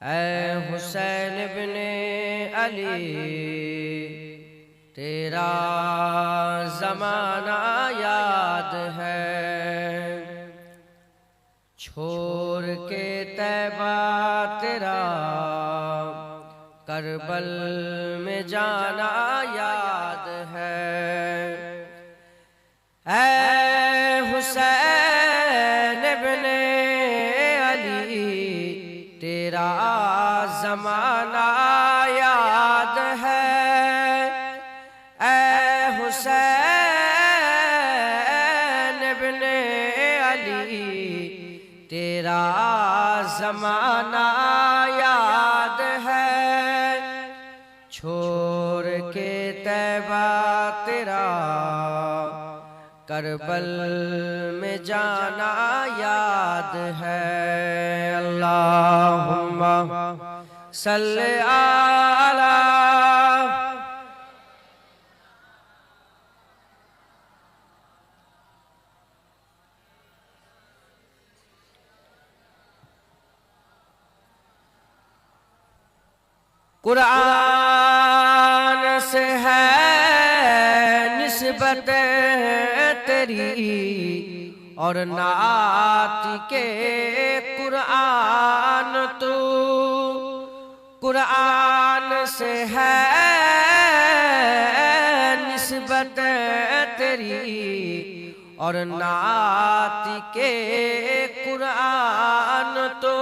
اے حسین بن علی، تیرا زمانہ یاد ہے۔ چھوڑ کے تیبہ تیرا، کربل میں جانا یاد ہے۔ زمانہ یاد ہے۔ اے حسین ابن علی، تیرا زمانہ یاد ہے۔ چھوڑ کے تیبہ تیرا، کربل میں جانا یاد ہے۔ صلی اللہ قرآن سے ہے نسبت تیری اور نعات کے قرآن تو قرآن سے ہے نسبت تیری اور نات کے قرآن تو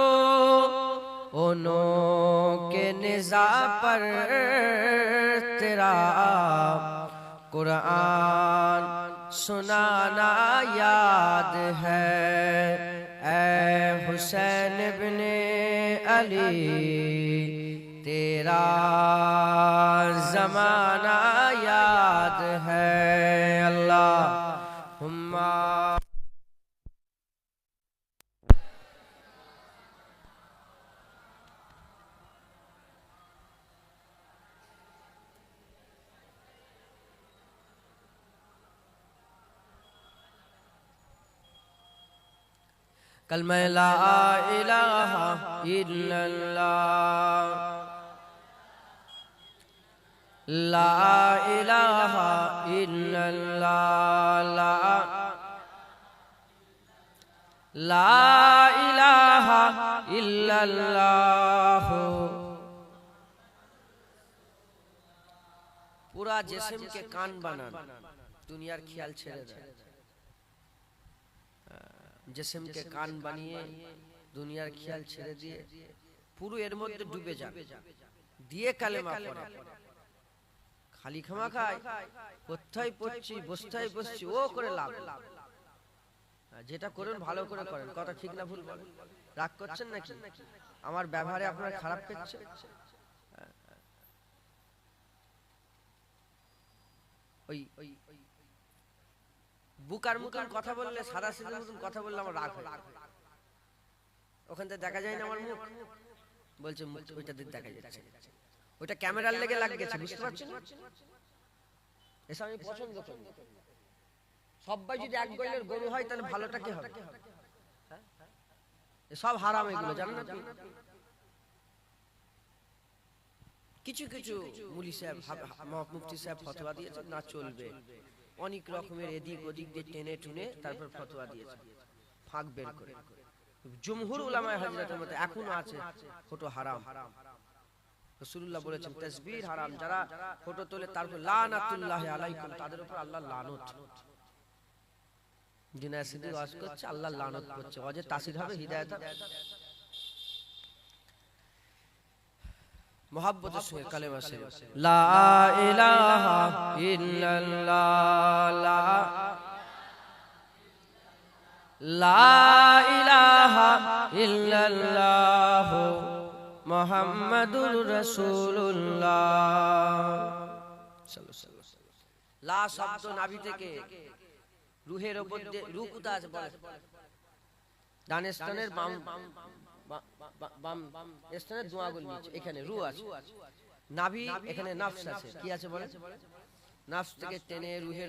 انہوں کے نزا پر تیرا قرآن سنانا یاد ہے۔ حسین ابن علی تیرا زمانہ یاد ہے۔ কলমে লা ইলাহা ইল্লাল্লাহ লা ইলাহা ইল্লাল্লাহ লা লা ইলাহা ইল্লাল্লাহ পুরা জিসম কে কান বানান দুনিয়ার খেয়াল ছেড়ে দেয় জিসমকে কান বানিয়ে দুনিয়ার খেয়াল ছেড়ে দিয়ে পুরো এর মধ্যে ডুবে যাবে দিয়ে কালেমা পড়ে খালি খামা খায় কোথায় পড়ছি বস্তায় বসছি ও করে লাভ যেটা করেন, ভালো করে করেন। কথা ঠিক না ভুল বলেন। রাগ করছেন নাকি? আমার ব্যবহারে আপনার খারাপ করছে? ওই ওই বুকার মতন কথা বললে সাদা সিধের মতন কথা বললে আমার রাগ হয়। ওখান থেকে দেখা যায় না আমার মুখ? বলছে ওইটা দিক দেখা যাচ্ছে। ওইটা ক্যামেরার লেগে লাগেছে বুঝতে পারছেন এসব আমি পছন্দ করি সবাই যদি এক গইলের গরু হয় তাহলে ভালোটা কি হবে? সব হারাম এগুলো জানেন না আপনি? কিছু কিছু মুলি সাহেব মুফতি সাহেব ফতোয়া দিয়েছেন না চলবে। অনেক রকমের এদিক ওদিক দিয়ে টেনে টুনে তারপর ফতোয়া দিয়েছে। ফাঁক বের করে। জমহুর উলামায়ে হযরতের মতে এখনও আছে ফটো হারাম। রাসূলুল্লাহ বলেছেন তাসবির হারাম। যারা ফটো তোলে তারপর লানাতুল্লাহি আলাইকুম তাদের উপর আল্লাহ লানত। যিনি অ্যাসিডে ওয়াজ করছে আল্লাহ লানত করছে। ওয়াজে তাসির হবে হিদায়াত মোহাব্বতের সঙ্গে কালেমা শরীফ লা ইলাহা ইল্লাল্লাহ। লা লা ইলাহা ইল্লাল্লাহ। মুহাম্মাদুর রাসূলুল্লাহ। লা শব্দ নাভি থেকে রুহের উপর দিয়ে রু কোথা আছে বলে? ডানের বাম বাম স্তনের দোয়াগুল নিচে এখানে রু আছে। নাভি এখানে নাফস আছে। কি আছে বলে নাফস থেকে টেনে রুহের